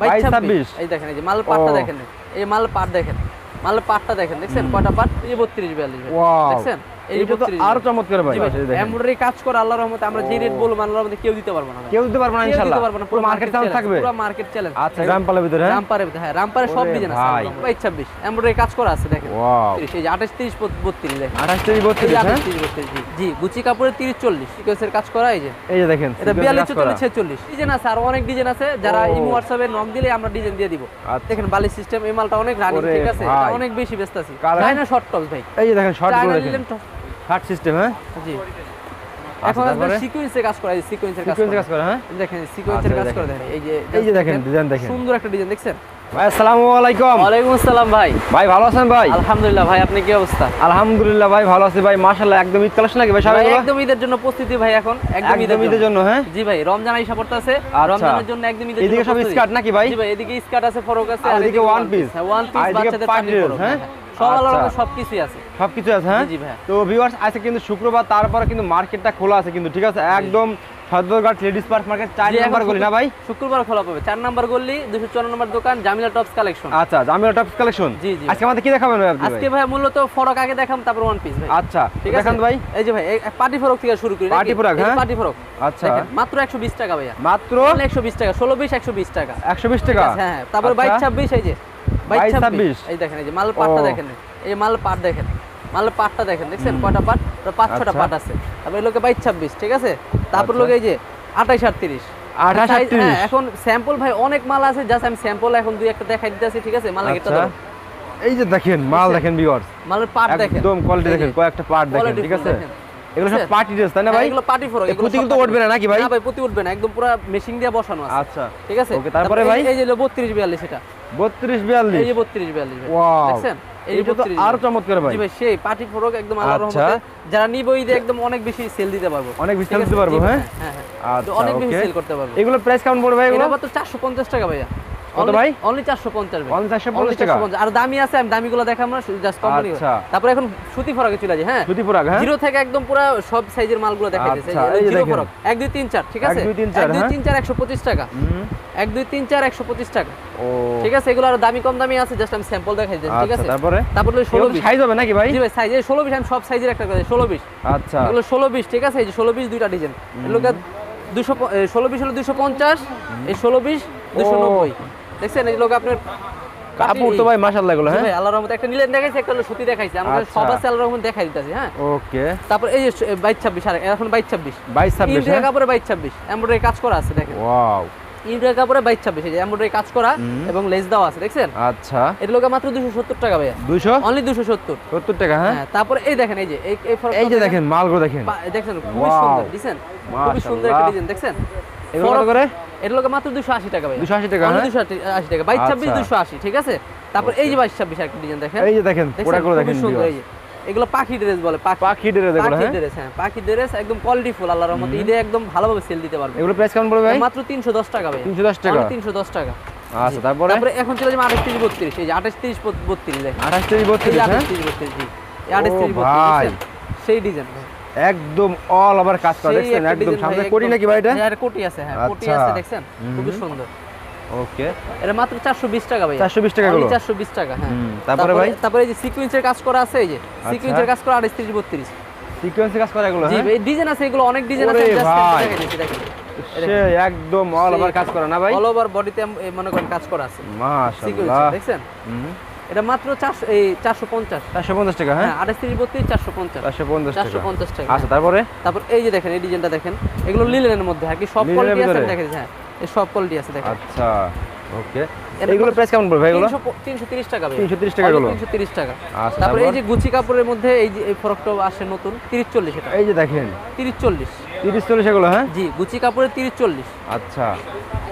বাইশ 22, ছাব্বিশ। 26 এই দেখেন এই যে মাল পাটটা দেখেন। এই মাল পাট দেখেন। মালের পাটটা দেখেন দেখছেন? কয়টা পাট? এই যে বত্রিশ বিয়াল্লিশ ভাই। Wow. দেখছেন? এই যে এটা তো আরও চমৎকার ভাই। এমব্রয়ডারি কাজ করে আল্লাহর রহমতে আমরা যে রেট বলব আল্লাহর রহমতে কেউ দিতে পারব না কেউ দিতে পারবে না ইনশাআল্লাহ পারব না পুরো মার্কেট চান্স থাকবে? পুরো মার্কেট চ্যালেঞ্জ আচ্ছা গ্রাম ভিতরে? হ্যাঁ রামপারে হ্যাঁ রামপারে সব ডিজাইন আছে ভাই। বাইশ ছাব্বিশ। এমব্রয়ডারি কাজ করা আছে দেখেন। ওয়াও এই যে দেখেন। জি। গুচি সিকোয়েন্সের কাজ করা এই এই দেখেন এটা ডিজাইন আছে আর অনেক ডিজাইন আছে যারা ও। ইমো হোয়াটসঅ্যাপে নম দিলে আমরা ডিজাইন দিয়ে দিব। আচ্ছা। দেখেন বালি সিস্টেম এই মালটা অনেক রানিং ঠিক আছে অনেক বেশি ব্যস্ত আছে। Colour? চাইনা শর্ট টপ ভাই। এই যে দেখেন শর্টগুলো দেখেন। শার্ট সিস্টেম হ্যাঁ? জি। আচ্ছা, এখন তারপরে? সিকোয়েন্সের কাজ করা সিকোয়েন্সের কাজ কাজ করে হ্যাঁ? দেখেন সিকোয়েন্সের আচ্ছা, কাজ করে দেখেন। এই যে এই যে দেখেন, ডিজাইন দেখেন। সুন্দর একটা ডিজাইন দেখছেন? ভাই আসসালামু আলাইকুম। ওয়ালাইকুম আসসালাম ভাই। ভাই ভালো আছেন ভাই? আলহামদুলিল্লাহ ভাই আপনি কি অবস্থা? আলহামদুলিল্লাহ ভাই ভালো আছি ভাই। মাশাআল্লাহ একদম ঈদ কালেকশন নাকি ভাই সবাই একদম ঈদের জন্য প্রস্তুতি ভাই এখন। একদম ঈদের জন্য। হ্যাঁ? জি ভাই রমজান আইসা পড়তেছে। আচ্ছা। রমজানের জন্য একদম ঈদের এদিকে সব স্কার্ট নাকি ভাই? জি ভাই এদিকে স্কার্ট আছে ফরক আছে আর আর এদিকে one piece। হ্যাঁ ওয়ান পিস বাচ্চাদের হ্যাঁ? সব আলাদা আচ্ছা। আলাদা সব কিছুই আছে হ্যাঁ। তো ভিউয়ার্স আজকে কিন্তু শুক্রবার তারপরে কিন্তু মার্কেটটা খোলা আছে কিন্তু ঠিক আছে? একদম সদরঘাট লেডিস পার্ক মার্কেট চার নাম্বার গলি না ভাই? শুক্রবার খোলা পাবে। চার নাম্বার গল্লি দুশো চুয়ান্ন নম্বর দোকান জামিলা টপস কালেকশন আচ্ছা জামিলা টপস কালেকশন জি, জি। আজকে আমাদের কি দেখাবেন ভাই আজকে ভাই মূলত ফরক আগে দেখাম তারপর ওয়ান পিস ভাই। আচ্ছা ঠিক দেখান আছে? ভাই। এই যে ভাই পার্টি ফরক থেকে শুরু করি পার্টি ফরক হ্যাঁ? Party frock. আচ্ছা। মাত্র একশো বিশ টাকা ভাইয়া। মাত্র? একশো বিশ টাকা ষোলো বিশ একশো বিশ টাকা। একশো বিশ টাকা? হ্যাঁ হ্যাঁ। তারপর আচ্ছা। বাইশ ছাব্বিশ এই যে। 22, ছাব্বিশ। 26 এই দেখেন এই যে মাল পাটটা। দেখেন। এই মাল পাট দেখেন। মালের পাটটা দেখেন দেখছেন? কয়টা পাট? তো পাঁচ ছটা আচ্ছা। পাট আছে। তারপর লোকে বাইশ ছাব্বিশ ঠিক আছে? তারপর আচ্ছা। লোকে এই যে আঠাইশ আটত্রিশ। 28, Size- 38 হ্যাঁ, এখন স্যাম্পল ভাই অনেক মাল আছে জাস্ট আমি স্যাম্পল এখন দুই একটা দেখাই দিতেছি ঠিক আছে? একটা আচ্ছা। এই যে দেখেন মাল দেখেন ভিউয়ার্স মালের পাট দেখেন। একদম কোয়ালিটি দেখেন কয়েকটা পার্ট দেখেন ঠিক আছে? এগুলো সব পার্টি ড্রেস তাই না হ্যাঁ, ভাই? এগুলো পার্টি ফরক এগুলো কিন্তু উঠবে না নাকি ভাই? না ভাই পুঁতি উঠবে না একদম পুরো মেশিং দিয়ে বসানো আছে। আচ্ছা। ঠিক আছে? Okay, তারপরে ভাই? এই যে বত্রিশ বিয়াল্লিশ এটা। বত্রিশ বিয়াল্লিশ। এই যে বত্রিশ বিয়াল্লিশ ভাই। ওয়াও। দেখছেন? এই যে এটা তো আরও চমৎকার ভাই। ভাই সেই পার্টি ফরক একদম আল্লাহর আচ্ছা। রহমতে। যারা নিব ঈদে একদম অনেক বেশি সেল দিতে পারব। অনেক বেশি ঠিক দিতে পারব, হ্যাঁ? হ্যাঁ হ্যাঁ। আচ্ছা অনেক বেশি সেল করতে পারব। এগুলো প্রাইস কেমন পড়বে ভাই এগুলো? 450 টাকা ভাইয়া। কত ভাই? অনলি 450 ভাই। 450 টাকা? আর দামি আছে আমি দামিগুলো দেখাম না জাস্ট কোম্পানি আচ্ছা। তারপর এখন সুতি ফরকে চলে যাই হ্যাঁ? সুতি পুরাগ হ্যাঁ? জিরো থেকে একদম পুরো সব সাইজের মালগুলো দেখা যাচ্ছে জিরো ফরক 1 2 3 4 ঠিক আছে? 1, 2, 3, 4, 1 2 হ্যাঁ? 3 4 125 টাকা। হুম, 1 2 3 4 125 টাকা। ও। ঠিক আছে? এগুলো আর দামি কম দামি আছে জাস্ট আমি স্যাম্পল দেখাই দিচ্ছি ঠিক আচ্ছা আছে? তারপরে? তারপর হলো 16 20 সাইজ হবে নাকি ভাই? জি ভাই সাইজ এই 16 20 আমি সব সাইজের একটা করে 16 20 আচ্ছা। এগুলো 16 20 ঠিক আছে? এই যে 16 20 দুইটা ডিজাইন এগুলো 200 16 20 হলো 250 এই 16 20 290 দেখছেন এই লোক আপনার কাপড় তো ভাই মাশাআল্লাহ এগুলো জি হ্যাঁ? ভাই আল্লাহর রহমতে। একটা নিলেন দেখাইছে একটা সুতি দেখাইছে। আমরা আচ্ছা। সব আছে আল্লাহর রহমতে দেখাই দিতেছি হ্যাঁ? ওকে। তারপর এই যে 22 26 আর এখন 22 26 বাইশ ছাব্বিশ ইন্ডিয়া হ্যাঁ? কাপড়ে 22 26 এমব্রয়ডারি কাজ করা আছে দেখেন। ওয়াও। ইন্ডিয়া কাপড়ে 22 26 এই যে এমব্রয়ডারি কাজ করা এবং লেস দেওয়া আছে দেখছেন? আচ্ছা। এটা লোকে মাত্র 270 টাকা ভাইয়া। দুইশো? অনলি 270 সত্তর। টাকা হ্যাঁ? হ্যাঁ তারপরে এই দেখেন এই যে এই এই যে দেখেন। মালগুলো দেখেন। খুবই Wow. সুন্দর দিছেন? খুবই সুন্দর একটা ডিজাইন দেখছেন? এগুলো করে? এটা লোকে মাত্র 280 টাকা ভাই 280 টাকা, হ্যাঁ? 280 টাকা। 22 26 আচ্ছা। 280 ঠিক আছে? তারপর এই যে 22 26 একটা ডিজাইন দেখেন। এই যে দেখেন সুন্দর এই যে। এগুলো পাখি ড্রেস বলে পাখি। ড্রেস এগুলো পাখি হ্যাঁ? ড্রেস হ্যাঁ পাখি ড্রেস একদম কোয়ালিটি ফুল আল্লাহর রহমতে। ঈদে একদম ভালোভাবে সেল দিতে পারবে। এগুলো প্রাইস কেমন পড়বে ভাই? মাত্র 310 টাকা ভাই 310 টাকা? 310 টাকা। আচ্ছা তারপরে? তারপরে এখন চলে যাবে 28 32 এই যে 28 30 32 দেখেন। আঠাশ থেকে এই বত্রিশ যে হ্যাঁ? 28 30 32 জি। এই 28 30 32 সেই ডিজাইন একদম অল ওভার কাজ করা দেখছেন? একদম সামনে একদম- নাকি ভাই এটা? হ্যাঁ, কোটি আছে হ্যাঁ কোটি আচ্ছা। আছে দেখছেন? খুবই সুন্দর। ওকে। এটা মাত্র 420 টাকা ভাই 420 টাকা গুলো? 420 টাকা হ্যাঁ। তারপরে ভাই? তারপরে এই যে সিকোয়েন্সের কাজ করা আছে এই যে সিকোয়েন্সের কাজ করা 28 30 32 সিকোয়েন্সে কাজ করা এগুলো হ্যাঁ? জি এই ডিজাইন আছে এগুলো অনেক ডিজাইন আছে জাস্ট। দেখাই দিচ্ছি দেখেন। সে একদম অল ওভার কাজ করা না ভাই? অল ওভার বডিতে মনে করেন কাজ করা আছে। মাশাআল্লাহ। দেখছেন? এটা মাত্র 400 এই 450 450 টাকা হ্যাঁ? হ্যাঁ 28 30 32 450 450 টাকা। 450 টাকা। আচ্ছা তারপরে? তারপর এই যে দেখেন এই ডিজাইনটা দেখেন এগুলো লিলেনের মধ্যে আর কি সব কোয়ালিটি আছে? দেখেন হ্যাঁ সব কোয়ালিটি আছে দেখেন। আচ্ছা ওকে। এগুলো প্রাইস কেমন পড়বে এগুলো 330 টাকা ভাই 330 টাকা এগুলো? 330 টাকা। আচ্ছা, তারপর এই যে গুচি কাপড়ের মধ্যে এই যে এই ফরকটা আসে নতুন 30 40 এটা। এই যে দেখেন। 30 40 তিরিশ চল্লিশ এগুলো হ্যাঁ? জি গুচি কাপড়ের 30 40 আচ্ছা।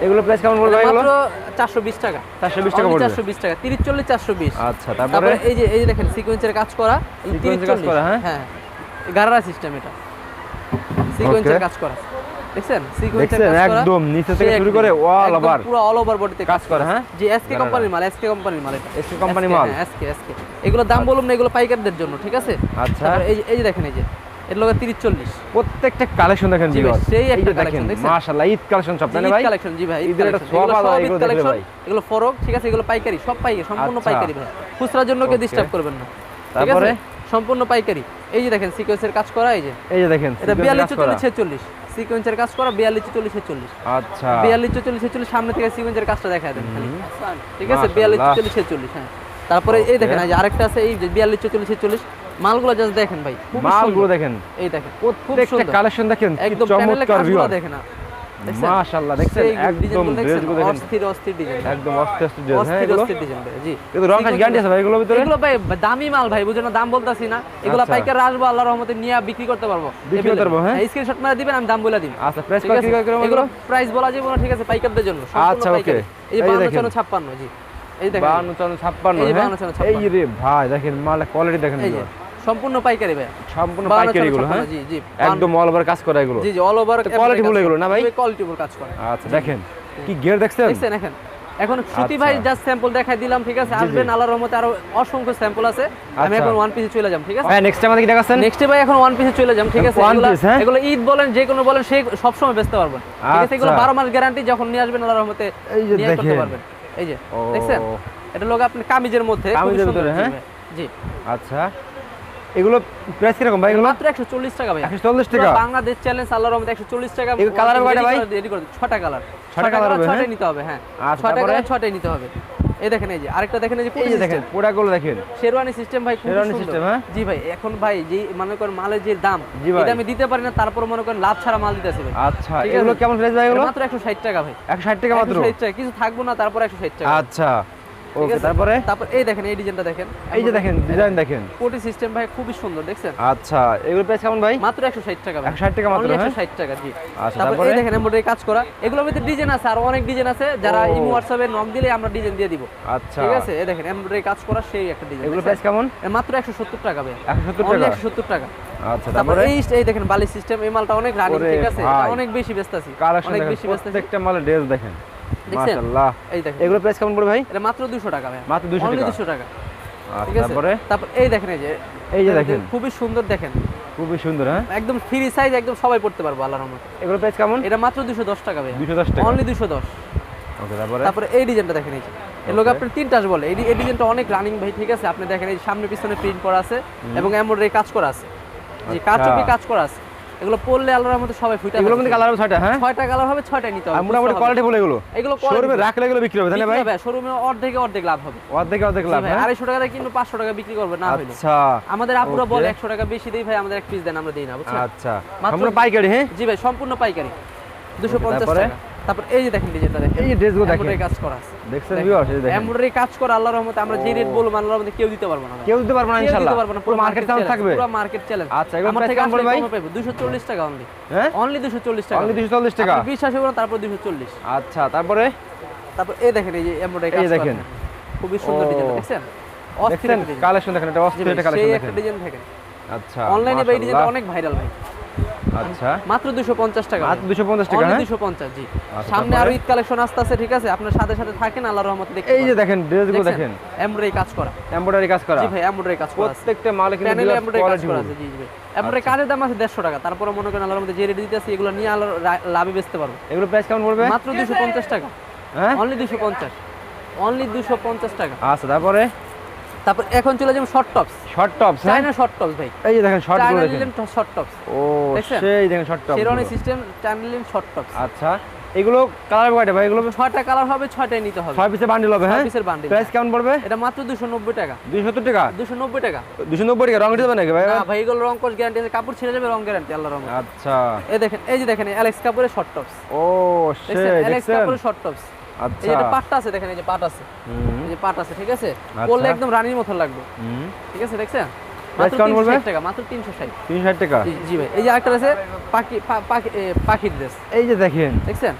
এগুলো প্রাইস কেমন পড়বে এগুলো মাত্র 420 টাকা। 420 টাকা পড়বে। 420 টাকা। 30 40 420 আচ্ছা তারপরে? এই যে এই যে দেখেন সিকোয়েন্সের কাজ করা এই 30 এর কাজ 40 করা, হ্যাঁ? হ্যাঁ। গারারা সিস্টেম এটা। সিকোয়েন্সের. কাজ করা। দেখছেন? একদম নিচে থেকে শুরু করে একদম over পুরো অল ওভার বডিতে কাজ করে, হ্যাঁ? জি এসকে কোম্পানির মাল এসকে কোম্পানির মাল এটা। Company SK মাল? এসকে এসকে এগুলো দাম বলুন না এগুলো পাইকারদের জন্য ঠিক আছে? আচ্ছা। এই এই যে দেখেন এই যে এর লগে তিরিশ চল্লিশ। প্রত্যেকটা কালেকশন দেখেন জি ভাই, সেই একটা যে দেখেন মাশাআল্লাহ ঈদ কালেকশন সব তাই ভাই? কালেকশন জি ভাই ঈদের একটা সব ঈদ এগুলো দেখলে ভাই। এগুলো ফরক ঠিক আছে? এগুলো পাইকারি সব পাইকারি সম্পূর্ণ আচ্ছা। পাইকারি ভাই। খুচরার জন্য কেউ ডিস্টার্ব করবেন না। তারপরে? সম্পূর্ণ পাইকারি। এই যে দেখেন সিকোয়েন্সের কাজ করা এই যে। এই যে দেখেন এটা বিয়াল্লিশ। চল্লিশ ছেচল্লিশ। সিকোয়েন্সের কাজ করা বিয়াল্লিশ চল্লিশ ছেচল্লিশ। আচ্ছা। বিয়াল্লিশ চল্লিশ ছেচল্লিশ সামনে থেকে সিকোয়েন্সের কাজটা দেখা দেন খালি। ঠিক আছে। বিয়াল্লিশ চল্লিশ ছেচল্লিশ হ্যাঁ। তারপরে এই দেখেন আরেকটা আছে এই যে বিয়াল্লিশ চল্লিশ ছেচল্লিশ। মালগুলো জাস্ট দেখেন ভাই মালগুলো দেখেন। এই দেখেন প্রত্যেকটা সুন্দর। কালেকশন দেখেন একদম চমৎকার ভিউয়ার দেখেন? মাশাআল্লাহ দেখছেন? একদম? ড্রেসগুলো দেখেন। অস্থির অস্থির ডিজাইন। একদম অস্থির অস্থির dress, হ্যাঁ অস্থির এগুলো? অস্থির ডিজাইন জি। কিন্তু রং কাজ গ্যারান্টি আছে ভাই এগুলোর ভিতরে? এগুলো ভাই দামি মাল ভাই বুঝেন দাম বলতাছি না। এগুলো আচ্ছা। পাইকার আসব আল্লাহর রহমতে নিয়ে বিক্রি করতে পারব। বিক্রি করতে পারব, হ্যাঁ? স্ক্রিনশট মারা দিবেন আমি দাম বলে দিব। আচ্ছা ঠিক কত কি করে এগুলো প্রাইস বলা যাবে না ঠিক আছে পাইকারদের জন্য। আচ্ছা, okay। এই যে এই 52 56 জি। এই দেখেন। 52 56 এই যে হ্যাঁ? 52, 56 এই রে ভাই দেখেন মালের কোয়ালিটি দেখেন সম্পূর্ণ পাইকারি ভাই সম্পূর্ণ পাইকারি এগুলো হ্যাঁ? জি জি একদম অল ওভার কাজ করা এগুলো। জি জি অল ওভার ফুল এগুলো না ভাই? কোয়ালিটি ফুল কাজ করে। আচ্ছা দেখেন কি গিয়ার দেখছেন? দেখছেন এখন? এখন শ্রুতি আচ্ছা। ভাই জাস্ট স্যাম্পল দেখাই দিলাম ঠিক আছে। আসবেন আল্লাহর রহমতে আরও অসংখ্য স্যাম্পল আছে। আমি আচ্ছা। এখন ওয়ান পিসে চলে যাব ঠিক আছে? ভাই নেক্সট আমাদের কি দেখাচ্ছেন? নেক্সট ভাই এখন ওয়ান পিসে চলে যাম ঠিক আছে? এগুলা- হ্যাঁ? এগুলো ঈদ বলেন যে কোনো বলেন সেই সব সময় বেচতে পারবেন। ঠিক আছে? এগুলো আচ্ছা। 12 মাস গ্যারান্টি যখন নিয়ে আসবেন আল্লাহর রহমতে এই যে নিয়ে করতে পারবেন। এই যে। দেখছেন? এটা লোক আপনি কামিজের মধ্যে কামিজের ভিতরে, হ্যাঁ? জি। আচ্ছা। এগুলো প্রাইস কীরকম ভাই এগুলো? মাত্র 140 টাকা ভাই 140 টাকা? বাংলাদেশ চ্যালেঞ্জ আল্লাহর রহমতে 140 টাকা। এগুলো কয়টা ভাই? রেডি করে কালার colour হবে, হ্যাঁ? নিতে হবে হ্যাঁ। আচ্ছা? কালার নিতে হবে। এই দেখেন এই যে আরেকটা দেখেন এই যে এই দেখেন পোড়াগুলো দেখেন। শেরওয়ানি সিস্টেম ভাই খুব শেরওয়ানি system, হ্যাঁ? জি ভাই এখন ভাই যে মনে করেন মালের যে দাম। এটা আমি দিতে পারি না তারপর মনে করেন লাভ ছাড়া মাল দিতেছি ভাই। আচ্ছা এগুলো কেমন প্রাইস ভাই এগুলো? মাত্র 160 টাকা ভাই। 160 টাকা মাত্র। 160 টাকা কিছু থাকব না তারপর 160 টাকা। আচ্ছা। ওকে তারপরে? তারপর এই দেখেন এই ডিজাইনটা দেখেন। এই যে দেখেন ডিজাইন দেখেন। কোটি সিস্টেম ভাই খুবই সুন্দর দেখছেন? আচ্ছা এগুলো প্রাইস কেমন ভাই? মাত্র 160 টাকা 160 টাকা মাত্র হ্যাঁ? 160 টাকা জি। আচ্ছা, তারপর? এই দেখেন এমব্রয়ডারি কাজ করা। এগুলোর ভিতরে ডিজাইন আছে আর অনেক ডিজাইন আছে। যারা। ইমো হোয়াটসঅ্যাপে নক দিলে আমরা ডিজাইন দিয়ে দিব। আচ্ছা। ঠিক আছে? এই দেখেন এমব্রয়ডারি কাজ করা সেই একটা ডিজাইন এগুলো প্রাইস কেমন? মাত্র 170 টাকা ভাই। 170 টাকা? 170 টাকা। আচ্ছা তারপরে এই এই দেখেন বালি সিস্টেম এই মালটা অনেক রানিং ঠিক আছে? অনেক বেশি ব্যস্তাছি কালেকশন অনেক বেশি ব্যস্তাছি প্রত্যেকটা মালের ড্রেস দেখেন? মাশাআল্লাহ। এই দেখেন। এগুলো প্রাইস কেমন পড়বে ভাই? এটা মাত্র 200 টাকা ভাই মাত্র 200 টাকা। 200 টাকা। আচ্ছা ঠিক আছে? তারপরে? তারপর এই দেখেন এই যে। এই যে দেখেন। খুবই সুন্দর দেখেন। খুবই সুন্দর হ্যাঁ? একদম ফ্রি সাইজ একদম সবাই পড়তে পারব আল্লাহর রহমতে। এগুলো প্রাইস কেমন? এটা মাত্র 210 টাকা ভাই 210 টাকা। অনলি 210 ওকে তারপরে? তারপরে এই ডিজাইনটা দেখেন এই যে। এর লোক আপনার তিন টাচ বলে। এই এই ডিজাইনটা অনেক রানিং ভাই ঠিক আছে? আপনি দেখেন এই সামনে পিছনে প্রিন্ট করা আছে এবং এমব্রয়ডারি কাজ করা আছে। জি কাজ আচ্ছা। কাজ করা আছে। এগুলো পড়লে আল্লাহর মধ্যে সবাই ফুটে এগুলো মধ্যে কালার হবে ছয়টা হ্যাঁ? ছয়টা কালার হবে ছয়টা নিতে হবে মোটামুটি কোয়ালিটি বলে এগুলো। এগুলো শোরুমে রাখলে এগুলো বিক্রি হবে তাহলে ভাই? শোরুমে অর্ধেক অর্ধেক লাভ হবে। অর্ধেক অর্ধেক লাভ হ্যাঁ? আড়াইশো টাকা দিয়ে কিনবো পাঁচশো টাকা বিক্রি করবে না হইল আচ্ছা। আমাদের আপুরা বলে একশো টাকা বেশি দেই ভাই আমাদের এক পিস দেন আমরা দিই না বুঝছেন? আচ্ছা। সম্পূর্ণ পাইকারি হ্যাঁ? জি ভাই সম্পূর্ণ পাইকারি। দুশো পঞ্চাশ তারপরে? টাকা। তারপর এই যে দেখেন ডিজাইনটা দেখেন। এই যে ড্রেসগুলো দেখেন। এমব্রয়ডারি কাজ করা আছে। দেখছেন ভিউয়ার্স এই দেখেন। এমব্রয়ডারি কাজ করে আল্লাহর রহমতে আমরা যে রেট বলব আল্লাহর রহমতে কেউ দিতে পারব না কেউ দিতে পারবে না ইনশাআল্লাহ দিতে পারব না। পুরো মার্কেট চান্স থাকবে। পুরো মার্কেট চ্যালেঞ্জ আচ্ছা, এগুলো থেকে কেমন পড়বে ভাই? 240 টাকা অনলি হ্যাঁ? অনলি 240 টাকা। অনলি 240 টাকা? আপনি বিশ্বাস করুন তারপর 240 আচ্ছা তারপরে? তারপর এই দেখেন এই যে এমব্রয়ডারি এই কাজ যে দেখেন। খুবই সুন্দর ডিজাইন দেখছেন? অস্থির কালেকশন দেখেন এটা অস্থির একটা সেই কালেকশন একটা ডিজাইন দেখেন। আচ্ছা অনলাইনে ভাই ডিজাইনটা অনেক ভাইরাল ভাই। আচ্ছা। মাত্র 250 টাকা মাত্র 250 টাকা 250 জি। সামনে তারপরে? আরও ঈদ কালেকশন আসতে ঠিক আছে? আপনার সাথে সাথে থাকেন আল্লাহর রহমতে দেখতে এই যে দেখেন ড্রেসগুলো দেখেন। এমব্রয়ডারি কাজ করা। এমব্রয়ডারি কাজ করা। জি ভাই এমব্রয়ডারি কাজ করা প্রত্যেকটা মালে কিন্তু এমব্রয়ডারি কাজ করা আছে জি জি এমব্রয়ডারি কাজের দাম আছে 150 টাকা। তারপরে মনে করেন আল্লাহর মধ্যে যে রেট দিতে আছে এগুলো নিয়ে আল্লাহর লাভে বেচতে পারব। এগুলো প্রাইস কেমন পড়বে? মাত্র 250 টাকা। হ্যাঁ? অনলি 250 অনলি 250 টাকা। আচ্ছা তারপরে? তারপর এখন চলে যাব short tops short tops China short tops ভাই। এই যে দেখেন শর্টগুলো দেখেন। শর্ট টপস ও সেই দেখেন short top sherwani system China short tops আচ্ছা এগুলো কালার কয়টা ভাই? এগুলো ছয়টা কালার হবে ছয়টাই নিতে হবে। ছয় পিসের বান্ডিল হবে হ্যাঁ? পিসের বান্ডিল প্রাইস কেমন পড়বে? এটা মাত্র 290 টাকা। 270 টাকা? 290 টাকা। 290 টাকা রং দিতে নাকি ভাই? না ভাই এগুলো রং কোর্স গ্যারান্টি আছে। কাপড় ছেড়ে যাবে রং গ্যারান্টি আল্লাহর রহমতে। আচ্ছা। এই দেখেন এই যে দেখেন অ্যালেক্স কাপুরের শর্ট টপস ও সেই অ্যালেক্স কাপুরের শর্ট টপস আচ্ছা। যে এটা পাটটা আছে দেখেন এই যে পাট আছে। এই যে পাট আছে ঠিক আছে? আচ্ছা। পরলে একদম রানীর মতো লাগবে। ঠিক আছে দেখছেন? মাত্র কেমন 360 টাকা মাত্র 360 360 টাকা? জি ভাই। এই যে আরেকটা আছে পাখি পাখি পাখির ড্রেস এই যে দেখেন। দেখছেন?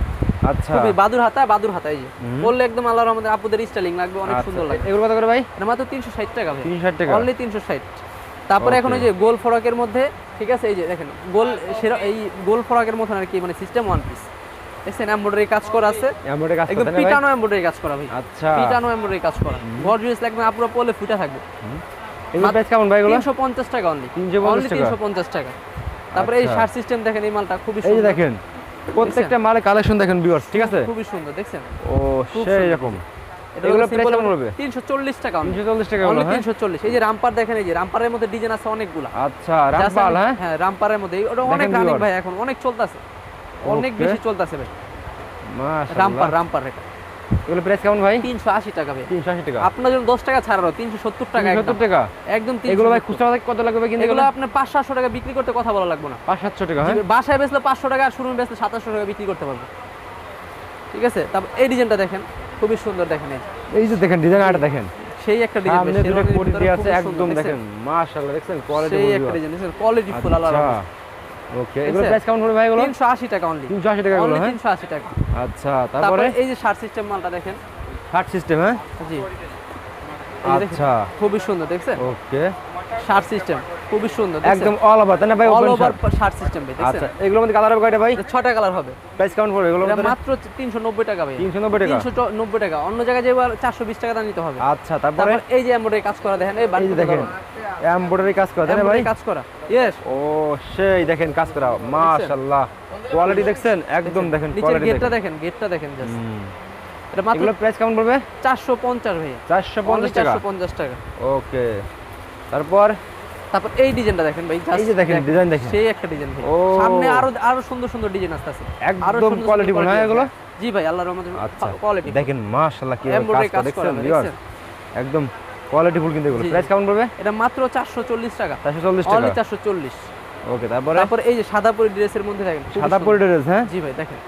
আচ্ছা। খুবই বাদুর হাতা বাদুর হাতা এই যে। বললে একদম আল্লাহর আমাদের আপুদের স্টাইলিং লাগবে অনেক আচ্ছা, সুন্দর লাগবে। এগুলো কত করে ভাই? এটা মাত্র 360 টাকা ভাই। 360 টাকা। অনলি 360 তারপরে এখন ওই যে গোল ফরকের মধ্যে ঠিক আছে? এই যে দেখেন গোল সেরা এই গোল ফরকের মতন আর কি মানে সিস্টেম ওয়ান পিস দেখছেন এমব্রয়ডারি কাজ করা আছে। এমব্রয়ডারি কাজ একদম পিটানো এমব্রয়ডারি কাজ করা ভাই। আচ্ছা। পিটানো এমব্রয়ডারি কাজ করা। গর্জিয়াস লাগবে পুরো পলে ফুটা থাকবে। এগুলো প্রাইস কেমন ভাই এগুলো? 350 টাকা অনলি 350 অনলি টাকা। 350 টাকা। তারপরে এই আচ্ছা। শার্ট সিস্টেম দেখেন এই মালটা খুবই এই সুন্দর। দেখেন প্রত্যেকটা মালের কালেকশন দেখেন ভিউয়ার্স ঠিক আছে? খুবই সুন্দর দেখছেন? ও সেই। রকম। এগুলো প্রাইস কেমন তিনশো চল্লিশ টাকা তিনশো চল্লিশ টাকা হলো হ্যাঁ? তিনশো চল্লিশ। এই যে রামপার দেখেন এই যে রামপারের মধ্যে ডিজাইন আছে অনেকগুলা। আচ্ছা হ্যাঁ? হ্যাঁ রামপারের মধ্যে। এই- ওটা অনেক রানিং ভাই এখন অনেক চলতেছে। অনেক বেশি চলতেছে ভাই। রামপার রামপার এটা এগুলো প্রাইস কেমন ভাই? তিনশো আশি টাকা ভাই। তিনশো আশি টাকা। আপনার জন্য দশ টাকা ছাড়ানো তিনশো সত্তর টাকা একদম। সত্তর টাকা? একদম এগুলো ভাই খুচরা কত লাগবে কিন্তু এগুলো আপনার পাঁচ সাতশো টাকা বিক্রি করতে কথা বলা লাগবে না। পাঁচ সাতশো টাকা হ্যাঁ? বাসায় বেচলে পাঁচশো টাকা আর শোরুমে বেচলে সাতাশশো টাকা বিক্রি করতে পারব। ঠিক আছে? তারপর এই ডিজাইনটা দেখেন। খুবই সুন্দর দেখেন এই যে। দেখেন ডিজাইন আর্ট দেখেন। সেই একটা ডিজাইন সামনে দুটো কোটি আছে একদম দেখেন। মাশাআল্লাহ দেখছেন? কোয়ালিটি সেই একটা ডিজাইন কোয়ালিটি ফুল আল্লাহ আচ্ছা। ওকে এগুলো প্রাইস কেমন পড়বে ভাই এগুলো তিনশো আশি টাকা অনলি 380 টাকা এগুলো, হ্যাঁ? তিনশো আশি টাকা। আচ্ছা তারপরে? এই যে শার্ট সিস্টেম মালটা দেখেন। শার্ট সিস্টেম হ্যাঁ? জি। আচ্ছা। খুবই সুন্দর দেখছেন? ওকে শার্ট সিস্টেম খুবই সুন্দর একদম অল ওভার তাই না ভাই অল ওভার শার্ট সিস্টেম ভাই আচ্ছা এগুলোর মধ্যে কালার হবে কয়টা ভাই? ছয়টা কালার হবে। প্রাইস কেমন পড়বে? মধ্যে? মাত্র তিনশো নব্বই টাকা ভাই। 390 টাকা? তিনশো নব্বই টাকা। অন্য জায়গায় যে চারশো বিশ টাকা দাম নিতে হবে। আচ্ছা তারপরে? এই যে এমব্রয়ডারি কাজ করা দেখেন এই দেখেন এমব্রয়ডারি কাজ করা তাই না ভাই? কাজ করা ইয়েস ও সেই দেখেন কাজ করা মাশাআল্লাহ। কোয়ালিটি দেখছেন? একদম দেখেন কোয়ালিটি গেটটা দেখেন। গেটটা দেখেন জাস্ট এটা মাত্র এগুলো প্রাইস কেমন পড়বে? চারশো পঞ্চাশ ভাইয়া 450 টাকা? চারশো পঞ্চাশ টাকা। ওকে তারপর? তারপর এই ডিজাইনটা দেখেন ভাই এই যে দেখেন ডিজাইন দেখেন। সেই একটা ডিজাইন। সামনে আরও আরও সুন্দর সুন্দর ডিজাইন একদম কোয়ালিটি quality না আছে। এগুলো? জি ভাই আল্লাহর রহমতে আচ্ছা। কোয়ালিটি দেখেন মাশাআল্লাহ কি কাজ দেখছেন একদম কোয়ালিটি ফুল কিন্তু এগুলো। প্রাইস কেমন পড়বে? এটা মাত্র চারশো চল্লিশ টাকা। 440 টাকা? চারশো চল্লিশ। ওকে তারপরে? তারপর এই যে সাদা পরি ড্রেসের মধ্যে দেখেন সাদা পরি ড্রেস হ্যাঁ? জি ভাই দেখেন।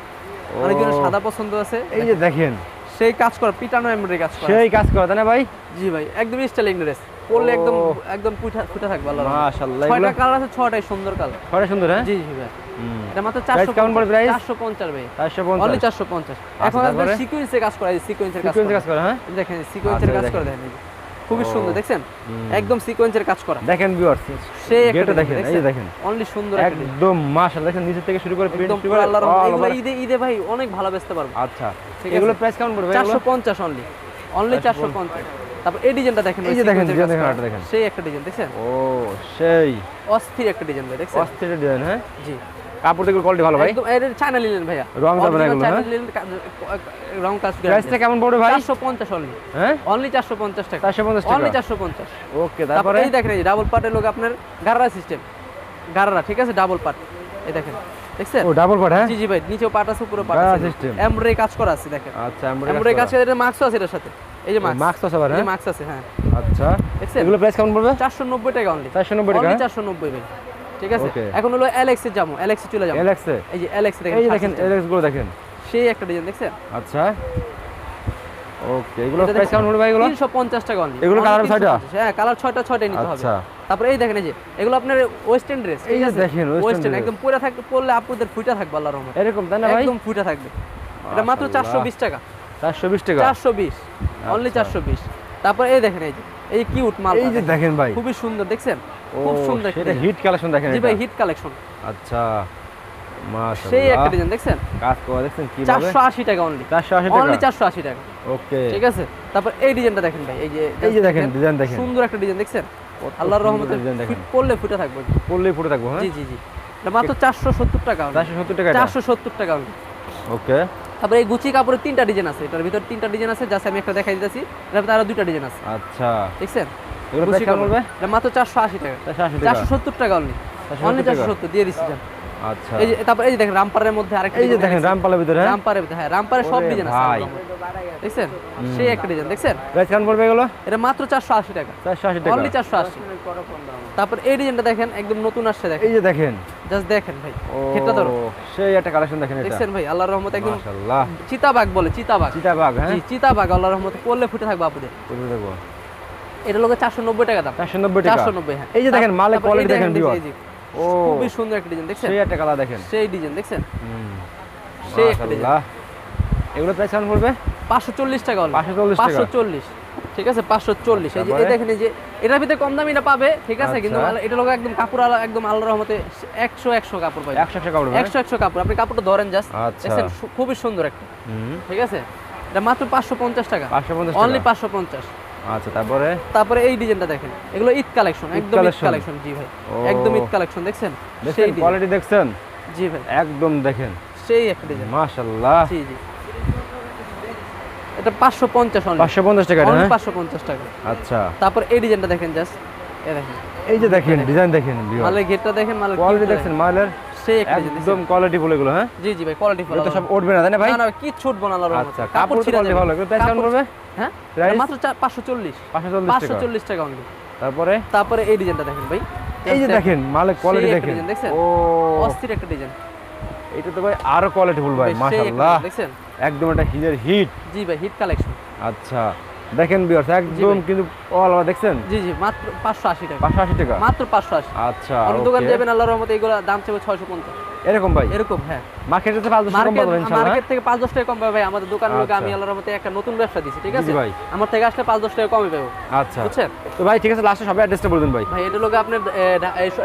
সাদা পছন্দ আছে। এই যে দেখেন। সেই কাজ করা পিটানো এমব্রয়ডারি কাজ করা সেই কাজ করা তাই না ভাই? জি ভাই একদম স্টাইলিং ড্রেস। পরলে একদম একদম ফুটা ফুটা থাকবে আল্লাহ মাশাআল্লাহ ছয়টা কালার আছে ছয়টাই সুন্দর কালার। ছড়া সুন্দর হ্যাঁ? জি জি ভাই। এটা মাত্র Price চারশো কেমন পড়বে price? চারশো পঞ্চাশ ভাই। 450 অনলি চারশো পঞ্চাশ। এখন আসবে সিকোয়েন্সে কাজ করা সিকোয়েন্সের কাজ সিকোয়েন্স কাজ করা হ্যাঁ? দেখেন সিকোয়েন্সের কাজ দেখেন। দেখেন। খুবই সুন্দর দেখছেন। একদম সিকোয়েন্সের কাজ করা। দেখেন ভিউয়ার্স সেই একটা দেখেন এই যে দেখেন। অনলি সুন্দর একদম মাশাআল্লাহ দেখেন নিচে থেকে শুরু করে প্রিন্ট করে আল্লাহর এগুলো ঈদে ঈদে ভাই অনেক ভালো বেচতে পারব। আচ্ছা এগুলো। প্রাইস কেমন পড়বে চারশো এগুলো পঞ্চাশ অনলি অনলি চারশো পঞ্চাশ। তারপর এই ডিজাইনটা দেখেন এই যে দেখেন, sequence এর ডিজাইন কাজ দেখেন, করা। সেই একটা ডিজাইন দেখছেন? ও সেই। অস্থির একটা ডিজাইন ভাই দেখছেন? অস্থির ডিজাইন হ্যাঁ? জি। কাপড় দেখুন কোয়ালিটি ভালো ভাই? একদম এর চায়না লিলেন ভাইয়া। রং যাবে না এগুলো, চায়না হ্যাঁ? রং কাজ প্রাইসটা কেমন পড়বে ভাই? চারশো পঞ্চাশ অনলি হ্যাঁ? অনলি চারশো পঞ্চাশ টাকা। 450 টাকা। অনলি চারশো পঞ্চাশ। ওকে তারপরে তারপরে? এই দেখেন এই ডাবল পার্টের লোক আপনার গারারা সিস্টেম গারারা ঠিক আছে? ডাবল পার্ট এই দেখেন দেখছেন? ও ডাবল পাট হ্যাঁ? জি জি ভাই নিচেও পার্ট আছে উপরে পার্ট আছে। system। এমব্রয়ডারি কাজ করা আছে দেখেন। আচ্ছা এমব্রয়ডারি কাজ করে এটা মার্কস আছে এটার সাথে। এই যে আছে আবার হ্যাঁ? আছে হ্যাঁ। আচ্ছা এগুলো প্রাইস কেমন পড়বে? চারশো নব্বই টাকা অনলি 490 টাকা, অনলি হ্যাঁ? চারশো নব্বই ভাই। ঠিক আছে? এখন হলো এলএক্সে যাব এলএক্সে চলে যাব এলএক্সে এই যে এলএক্স দেখেন এই দেখেন। এলএক্সগুলো দেখেন। সেই একটা ডিজাইন দেখছেন? আচ্ছা। ওকে এগুলো প্রাইস কেমন পড়বে এগুলো? 350 টাকা অনলি এগুলো colour ছয়টা? হ্যাঁ কালার ছয়টা ছয়টাই নিতে হবে। আচ্ছা। তারপরে এই দেখেন এই যে এগুলো আপনার ওয়েস্টার্ন ড্রেস এই যে দেখেন, ওয়েস্টার্ন একদম পরে থাকতে পরলে আপুদের ফুটা থাকবে আল্লাহর রহমতে। এরকম তাই না ভাই? একদম ফুটা থাকবে। এটা মাত্র মাশাআল্লাহ। 420 টাকা। চারশো বিশ টাকা? 420 অনলি আচ্ছা। 420 তারপর এই দেখেন এই যে এই কিউট মাল এই যে দেখেন। ভাই। খুবই সুন্দর দেখছেন? খুব সুন্দর design। হিট কালেকশন দেখেন জি ভাই হিট কালেকশন আচ্ছা। সেই একটা ডিজাইন দেখছেন? কাজ করা দেখছেন কি 480 টাকা অনলি 480 অনলি 480 টাকা। ওকে। ঠিক আছে? তারপর এই ডিজাইনটা দেখেন ভাই এই যে এই যে দেখেন ডিজাইন দেখেন। সুন্দর একটা ডিজাইন দেখছেন? আল্লাহর রহমতে। ফিট করলে ফুটে থাকবে। পড়লেই ফুটে থাকব হ্যাঁ? জি জি জি। মাত্র চারশো সত্তর টাকা চারশো সত্তর টাকা এটা চারশো সত্তর টাকা ওকে। তারপরে এই গুচি কাপড়ের তিনটা ডিজাইন আছে। এটার ভিতর তিনটা ডিজাইন আছে জাস্ট আমি একটা দেখাই দিতেছি। এটার ভিতরে আরও দুইটা ডিজাইন আছে। আচ্ছা। দেখছেন। এটা মাত্র চারশো আশি টাকা। চারশো সত্তর টাকা অনলি 470 অনলি চারশো টাকা? সত্তর দিয়ে দিচ্ছি। আচ্ছা। এই যে তারপর এই যে দেখেন রামপারের মধ্যে আরেকটা এই যে দেখেন রামপালের ভিতরে হ্যাঁ? রামপারের ভিতরে, হ্যাঁ রামপারের সব ডিজাইন আছে ভাই। আল্লাহর রহমতে। দেখছেন? সেই একটা ডিজাইন দেখছেন? প্রাইস কেমন পড়বে এগুলো? এটা মাত্র চারশো আশি টাকা। চারশো আশি টাকা। অনলি চারশো আশি। তারপর এই ডিজাইনটা দেখেন একদম নতুন আসছে দেখেন। এই যে দেখেন। জাস্ট দেখেন ভাই। ও ধরো। সেই একটা কালেকশন দেখেন এটা। দেখছেন ভাই? আল্লাহর রহমতে একদম মাশাআল্লাহ। চিতাবাগ বলে চিতাবাগ চিতাবাগ হ্যাঁ? জি চিতাবাগ আল্লাহর রহমতে পড়লে ফুটে থাকবে আপুদের বুঝতে দেখব এটা লোকে চারশো নব্বই টাকা দাম। চারশো নব্বই টাকা। চারশো নব্বই হ্যাঁ। এই যে দেখেন মালের কোয়ালিটি দেখেন ও খুবই সুন্দর একটা ডিজাইন দেখছেন? সেই একটা কালার দেখেন। সেই ডিজাইন দেখছেন? সেই একটা ডিজাইন এগুলো প্রাইস কেমন পড়বে? পাঁচশো চল্লিশ টাকা হলো 540 টাকা। পাঁচশো চল্লিশ ঠিক আছে? পাঁচশো চল্লিশ। এই যে এই দেখেন এই যে এটার ভিতরে কম দামি এটা পাবে ঠিক আছে? কিন্তু আচ্ছা। এটা লোক একদম কাপড় একদম আল্লাহ রহমতে একশো একশো কাপড় পাবে। একশো টাকা পড়বে একশো একশো কাপড়। আপনি কাপড়টা ধরেন জাস্ট আচ্ছা। দেখছেন? খুবই সুন্দর একটা। হুম। ঠিক আছে? এটা মাত্র পাঁচশো পঞ্চাশ টাকা। 550 টাকা। অনলি পাঁচশো পঞ্চাশ। আচ্ছা তারপরে? তারপরে এই ডিজাইনটা দেখেন এগুলো ঈদ কালেকশন একদম ঈদ কালেকশন। জি ভাই একদম ঈদ কালেকশন দেখছেন? design। কোয়ালিটি দেখছেন? জি ভাই। একদম দেখেন। সেই একটা ডিজাইন। মাশাল্লাহ জি জি। এটা পাঁচশো পঞ্চাশ অনলি পাঁচশো পঞ্চাশ টাকা এটা, হ্যাঁ? পাঁচশো পঞ্চাশ টাকা। আচ্ছা। তারপর এই ডিজাইনটা দেখেন জাস্ট এ দেখেন। এই যে দেখেন ডিজাইন দেখেন। মালের গেটটা দেখেন মালের কোয়ালিটি দেখছেন মালের? সেই একটা একদম কোয়ালিটি ফুল এগুলো হ্যাঁ? জি জি ভাই কোয়ালিটি এটা তো সব উঠবে না তাই না ভাই? না না কি ছুট বানালো আচ্ছা কাপড় কোয়ালিটি ভালো এগুলো প্রাইস কেমন পড়বে? হ্যাঁ? মাত্র পাঁচশো চল্লিশ। পাঁচশো চল্লিশ পাঁচশো টাকা চল্লিশ টাকা অনলি তারপরে? তারপরে এই ডিজাইনটা দেখেন ভাই। এই যে দেখেন। মালের কোয়ালিটি দেখেন। দেখছেন? ও। অস্থির একটা ডিজাইন এটা তো ভাই আরও কোয়ালিটি ফুল ভাই মাশাআল্লাহ। দেখছেন? একদম এটা হিলের হিট। জি ভাই হিট কালেকশন আচ্ছা। দেখেন বিয়ার্স একদম। কিন্তু অল দেখছেন? জি জি মাত্র পাঁচশো আশি টাকা। পাঁচশো আশি টাকা? মাত্র পাঁচশো আশি। আচ্ছা অন্য দোকান। যাবেন আল্লাহর রহমতে এগুলো দাম ছয়শো পঞ্চাশ। এরকম ভাই? এরকম হ্যাঁ। মার্কেটে তো পাঁচ দশ কম মার্কেট ইনশাআল্লাহ মার্কেট থেকে পাঁচ দশ টাকা কম পাবে ভাই আমাদের দোকান লোক আচ্ছা। আমি আল্লাহর রহমতে একটা নতুন ব্যবসা দিচ্ছি ঠিক আছে? ভাই। আমার থেকে আসলে পাঁচ দশ টাকা কমে পাবো আচ্ছা। বুঝছেন? তো ভাই ঠিক আছে লাস্টে সবাই অ্যাড্রেসটা বলবেন ভাই। ভাই এটা লোক আপনার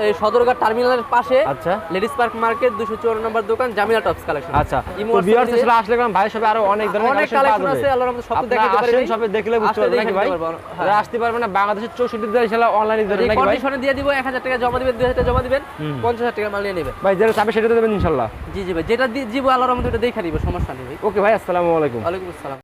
এই সদরঘাট টার্মিনালের পাশে আচ্ছা। লেডিস পার্ক মার্কেট দুশো নম্বর দোকান জামিলা টপস কালেকশন আচ্ছা। তো ভিউয়ার্স আসলে আসলে কারণ ভাই সবে আরও অনেক ধরনের অনেক কালেকশন পাওয়া আছে যাবে। আল্লাহর রহমতে সব দেখাতে। দেখলে বুঝতে পারবেন নাকি ভাই? পারব, হ্যাঁ। যারা আসতে পারবেন না বাংলাদেশের চৌষট্টি জেলা ইনশাআল্লাহ অনলাইনে ধরে নাকি ভাই? কন্ডিশনে দিয়ে দিব এক হাজার টাকা জমা দিবেন দুই হাজার টাকা জমা দিবেন। হুম। পঞ্চাশ হাজার টাকা মাল নিয়ে নেবেন। ভাই চাবে সেটা দেবেন ইনশাল্লাহ। জি জি ভাই যেটা দিব আল্লাহর রহমতে ওটা দেখে দিব সমস্যা নেই ভাই। ওকে ভাই আসসালামু আলাইকুম। ওয়ালাইকুম আসসালাম।